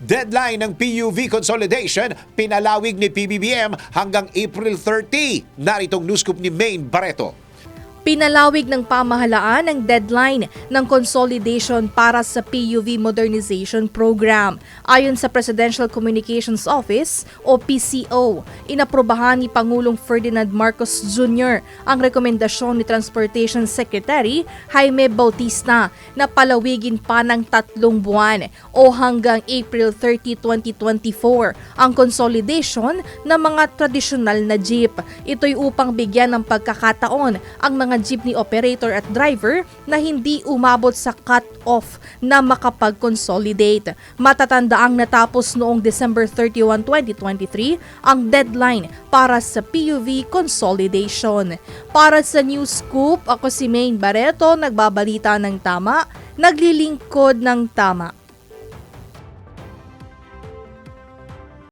Deadline ng PUV consolidation, pinalawig ni PBBM hanggang April 30. Naritong news scoop ni Maine Barreto. Pinalawig ng pamahalaan ang deadline ng consolidation para sa PUV Modernization Program. Ayon sa Presidential Communications Office o PCO, inaprobahan ni Pangulong Ferdinand Marcos Jr. ang rekomendasyon ni Transportation Secretary Jaime Bautista na palawigin pa ng tatlong buwan o hanggang April 30, 2024 ang consolidation ng mga tradisyonal na jeep. Ito'y upang bigyan ng pagkakataon ang mga jeepney operator at driver na hindi umabot sa cut-off na makapag-consolidate. Matatandaang natapos noong December 31, 2023 ang deadline para sa PUV consolidation. Para sa News Scoop, ako si Maine Barreto, nagbabalita ng tama, naglilingkod ng tama.